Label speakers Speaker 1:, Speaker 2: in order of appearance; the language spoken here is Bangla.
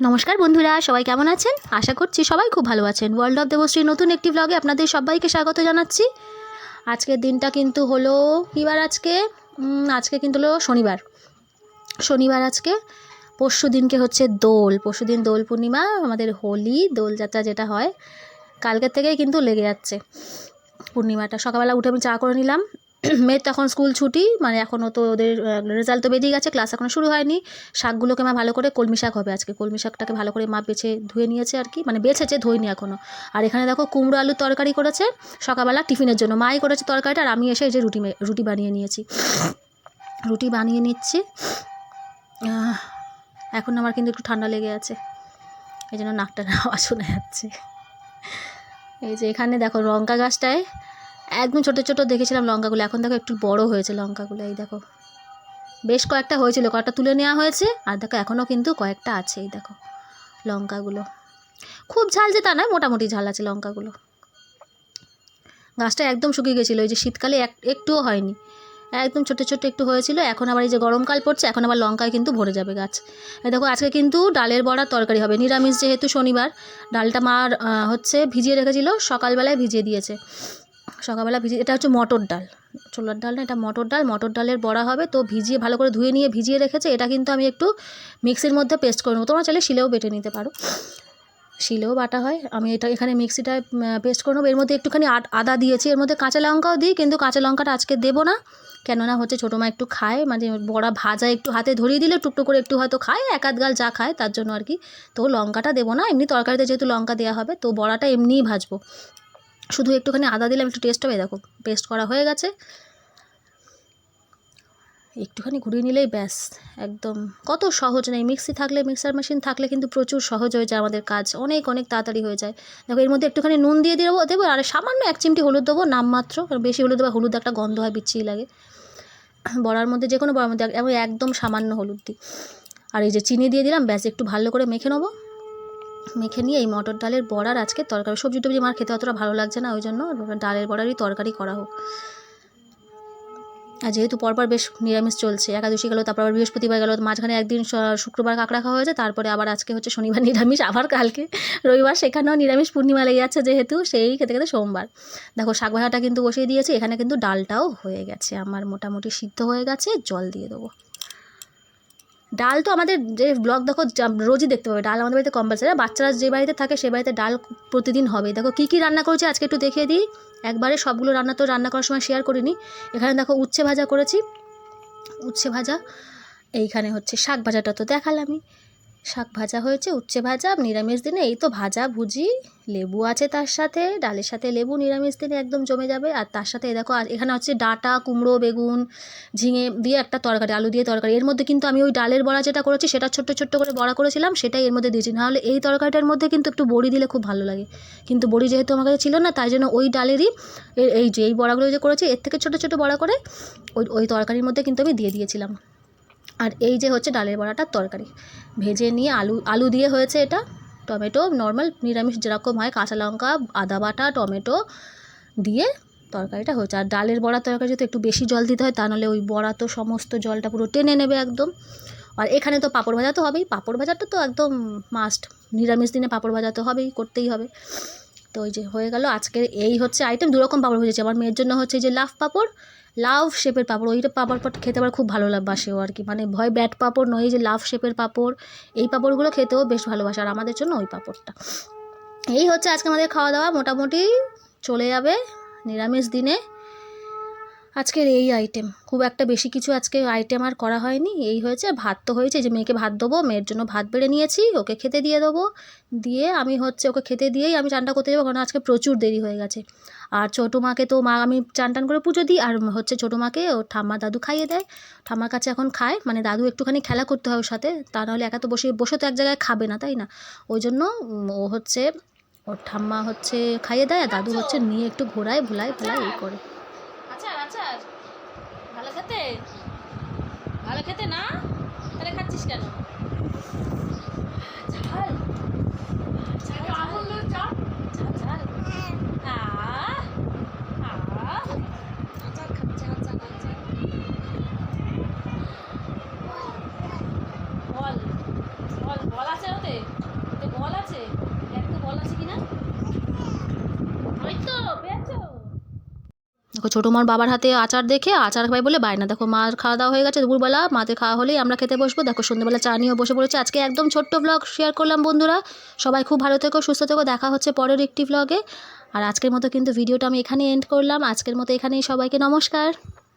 Speaker 1: নমস্কার বন্ধুরা, সবাই কেমন আছেন? আশা করছি সবাই খুব ভালো আছেন। ওয়ার্ল্ড অফ দেবশ্রীর নতুন একটি ব্লগে আপনাদের সবাইকে স্বাগত জানাচ্ছি। আজকের দিনটা কিন্তু হলো কিবার আজকে? আজকে কিন্তু হলো শনিবার। শনিবার আজকে, পরশু দিনকে হচ্ছে দোল। পরশু দিন দোল পূর্ণিমা, আমাদের হোলি দোলযাত্রা যেটা হয়, কালকের থেকেই কিন্তু লেগে যাচ্ছে। পূর্ণিমাটা সকালবেলা উঠে আমি চা করে নিলাম। মেয়ের তখন স্কুল ছুটি মানে এখনও তো ওদের রেজাল্ট তো বেরিয়ে গেছে ক্লাস এখনও শুরু হয়নি। শাকগুলোকে মা ভালো করে কলমি শাক হবে আজকে। কলমি শাকটাকে ভালো করে মা বেছে ধুয়ে নিয়েছে আর কি মানে বেছেছে ধুইনি এখনও আর এখানে দেখো কুমড়ো আলুর তরকারি করেছে সকালবেলা টিফিনের জন্য। মাই করেছে তরকারিটা আর আমি এসে এই যে রুটি রুটি বানিয়ে নিয়েছি। রুটি বানিয়ে নিচ্ছি। এখন আমার কিন্তু একটু ঠান্ডা লেগে আছে। এই জন্য নাকটা আওয়াজ শোনা যাচ্ছে। এই যে এখানে দেখো লঙ্কা গাছটায় একদম ছোটো ছোটো দেখেছিলাম লঙ্কাগুলো। এখন দেখো একটু বড় হয়েছে লঙ্কাগুলো, এই দেখো। বেশ কয়েকটা হয়েছিল, কয়েকটা তুলে নেওয়া হয়েছে, আর দেখো এখনও কিন্তু কয়েকটা আছে, এই দেখো লঙ্কাগুলো। খুব ঝাল যে তা নয়, মোটামুটি ঝাল আছে লঙ্কাগুলো। গাছটা একদম শুকিয়ে গেছিল, এই যে শীতকালে এক একটুও হয়নি। একদম ছোটো ছোটো একটু হয়েছিল, এখন আবার এই যে গরমকাল পড়ছে, এখন আবার লঙ্কায় কিন্তু ভরে যাবে গাছ। এই দেখো আজকে কিন্তু ডালের বড়ার তরকারি হবে, নিরামিষ যেহেতু শনিবার। ডালটা মার হচ্ছে ভিজিয়ে রেখেছিল, সকালবেলায় ভিজিয়ে দিয়েছে। সকালবেলা ভিজিয়ে, এটা হচ্ছে মটর ডাল। ছোলার ডাল না এটা মটর ডাল, মটর ডালের বড়া হবে, তো ভিজিয়ে, ভালো করে ধুয়ে নিয়ে ভিজিয়ে রেখেছে, এটা কিন্তু আমি একটু মিক্সির মধ্যে পেস্ট করে নেব। তোমরা চাইলে শিলেও বেটে নিতে পারো। শিলেও বাটা হয়, আমি এটা এখানে মিক্সিটায় পেস্ট করে নেব। এর মধ্যে একটুখানি আদ- আদা দিয়েছি, এর মধ্যে কাঁচা লঙ্কাও দিই, কিন্তু কাঁচা লঙ্কাটা আজকে দেবো না। কেননা হচ্ছে ছোটো মা একটু খায় মানে বড়া ভাজা একটু হাতে ধরিয়ে দিলে টুকটু করে একটু হয়তো খায়, এক আধ গাল যা খায়, তার জন্য আর কি। তো লঙ্কাটা দেবো না, এমনি তরকারিতে যেহেতু লঙ্কা দেওয়া হবে, তো বড়াটা এমনিই ভাজবো। শুধু একটুখানি আদা দিলাম, একটু টেস্ট হবে, দেখো পেস্ট করা হয়ে গেছে। একটুখানি ঘুরিয়ে নিলেই ব্যাস, একদম। কত সহজ নেই মিক্সি থাকলে মিক্সার মেশিন থাকলে কিন্তু প্রচুর সহজ হয়ে যায় আমাদের কাজ, অনেক অনেক তাড়াতাড়ি হয়ে যায়। দেখো, এর মধ্যে একটুখানি নুন দিয়ে দেবো দেবো, আর সামান্য এক চিমটি হলুদ দেবো নামমাত্র কারণ বেশি হলুদ দেবো হলুদ একটা গন্ধ হয়, বিচ্ছিরি লাগে। বড়ার মধ্যে যে কোনো বড়ার মধ্যে, একদম সামান্য হলুদ দিই। আর এই যে চিনি দিয়ে দিলাম, ব্যাস, একটু ভালো করে মেখে নেব। মেখে নিয়ে এই মটর ডালের বড়ার আজকে তরকারি। সবজি টবজি আমার খেতে অতটা ভালো লাগছে না, ওই জন্য ডালের বড়ারই তরকারি করা হোক। আর যেহেতু পরপর বেশ নিরামিষ চলছে, একাদশী গেলো, তারপর আবার বৃহস্পতিবার গেলো মাঝখানে একদিন শুক্রবার কাঁকড়া খাওয়া হয়েছে, তারপরে আবার আজকে হচ্ছে শনিবার নিরামিষ, আবার কালকে রবিবার, সেখানেও নিরামিষ পূর্ণিমা লেগে যাচ্ছে যেহেতু, সেই খেতে খেতে সোমবার। দেখো, শাক ভাজাটা কিন্তু বসিয়ে দিয়েছে, এখানে কিন্তু ডালটাও হয়ে গেছে, আমার মোটামুটি সিদ্ধ হয়ে গেছে, জল দিয়ে দেবো। ডাল তো আমাদের যে ব্লগ দেখো রোজই দেখতে পাবে। ডাল আমাদের বাড়িতে কম্পালসারি বাচ্চারা যে বাড়িতে থাকে, সে বাড়িতে ডাল প্রতিদিন হবে। দেখো, কী কী রান্না করেছি আজকে একটু দেখিয়ে দিই। একবারে সবগুলো রান্না তো রান্না করার সময় শেয়ার করিনি। এখানে দেখো, উচ্ছে ভাজা করেছি। উচ্ছে ভাজা, এইখানে হচ্ছে শাক ভাজাটা তো দেখালামই। শাক ভাজা হয়েছে, উচ্ছে ভাজা, নিরামিষ দিনে এই তো ভাজা, ভুজি, লেবু আছে তার সাথে, ডালের সাথে লেবু নিরামিষ দিনে একদম জমে যাবে। আর তার সাথে দেখো এখানে হচ্ছে ডাঁটা, কুমড়ো, বেগুন, ঝিঙে দিয়ে একটা তরকারি, আলু দিয়ে তরকারি। এর মধ্যে কিন্তু আমি ওই ডালের বড়া যেটা করেছি, সেটা ছোট্ট ছোট্ট করে বড়া করেছিলাম, সেটাই এর মধ্যে দিয়েছি। নাহলে এই তরকারিটার মধ্যে কিন্তু একটু বড়ি দিলে খুব ভালো লাগে। কিন্তু বড়ি যেহেতু আমার কাছে ছিল না, তাই জন্য ওই ডালেরই এই যে, এই বড়াগুলো যে করেছি, এর থেকে ছোটো ছোটো বড়া করে ওই ওই তরকারির মধ্যে কিন্তু আমি দিয়ে দিয়েছিলাম। আর এই যে হচ্ছে ডালের বড়াটার তরকারি। ভেজে নিয়ে আলু আলু দিয়ে হয়েছে এটা। টমেটো নর্মাল নিরামিষ যেরকম হয়, কাঁচা লঙ্কা, আদা বাটা, টমেটো দিয়ে তরকারিটা হয়েছে। আর ডালের বড়া তরকারি যদি একটু বেশি জল দিতে হয়, তা নাহলে ওই বড়া তো সমস্ত জলটা পুরো টেনে নেবে একদম। আর এখানে তো পাঁপড় ভাজা তো হবেই। পাঁপড় ভাজাটা তো একদম মাস্ট নিরামিষ দিনে পাঁপড় ভাজা তো হবেই, করতেই হবে। তো ওই যে হয়ে গেল আজকের এই হচ্ছে আইটেম দুরকম পাঁপড় ভেজেছি। আমার মেয়ের জন্য হচ্ছে যে লাফ পাঁপড় লাভ শেপের পাঁপড়, ওইটা পাঁপড় খেতে আবার খুব ভালো লাগবে ও আর কি। মানে ভয় ব্যাট পাঁপড় নয় যে লাভ শেপের পাঁপড়, এই পাঁপড়গুলো খেতেও বেশ ভালোবাসে আর আমাদের জন্য ওই পাঁপড়টা। এই হচ্ছে আজকে আমাদের খাওয়া দাওয়া, মোটামুটি চলে যাবে নিরামিষ দিনে। আজকের এই আইটেম খুব একটা বেশি কিছু আজকে আইটেম আর করা হয়নি। এই হয়েছে, ভাত তো হয়েছে, যে মেয়েকে ভাত দেবো, মেয়ের জন্য ভাত বেড়ে নিয়েছি, ওকে খেতে দিয়ে দেবো। দিয়ে আমি হচ্ছে ওকে খেতে দিয়েই আমি চানটা করতে যাব কারণ আজকে প্রচুর দেরি হয়ে গেছে। আর ছোটো মাকে তো মা, আমি চান টান করে পুজো দিই, আর হচ্ছে ছোটো মাকে ও ঠাম্মা দাদু খাইয়ে দেয়। ঠাম্মার কাছে এখন খায় মানে দাদু একটুখানি খেলা করতে হয় ওর সাথে, তা নাহলে একা তো বসে বসে তো এক জায়গায় খাবে না, তাই না? ওই জন্য ও হচ্ছে, ওর ঠাম্মা হচ্ছে খাইয়ে দেয়, আর দাদু হচ্ছে নিয়ে একটু ঘোরায়, ভোলায় ফেলায় এই করে।
Speaker 2: খেতে? ভালো খেতে না? তাহলে খাচ্ছিস কেন ঝাল ঝাল ঝাল ঝাল আহ, আহ। আচার খাচ্ছে, আচার, আচার। বল বল বল আছে হাতে ওতে বল আছে দেখতো বল আছে কিনা ওই তো পেয়েছ
Speaker 1: দেখো, ছোটো মার বাবার হাতে আচার দেখে আচার খাই বলে বায়না। দেখো, মার খাওয়া দাওয়া হয়ে গেছে দুপুরবেলা মাতে খাওয়া হলেই আমরা খেতে বসবো। দেখো, সন্ধ্যেবেলা চা নিয়েও বসে পড়েছে। আজকে একদম ছোট্ট ব্লগ শেয়ার করলাম বন্ধুরা। সবাই খুব ভালো থেকো, সুস্থ থেকো। দেখা হচ্ছে পরের একটি ব্লগে আর আজকের মতো কিন্তু ভিডিওটা আমি এখানে এন্ড করলাম। আজকের মতো এখানেই সবাইকে নমস্কার।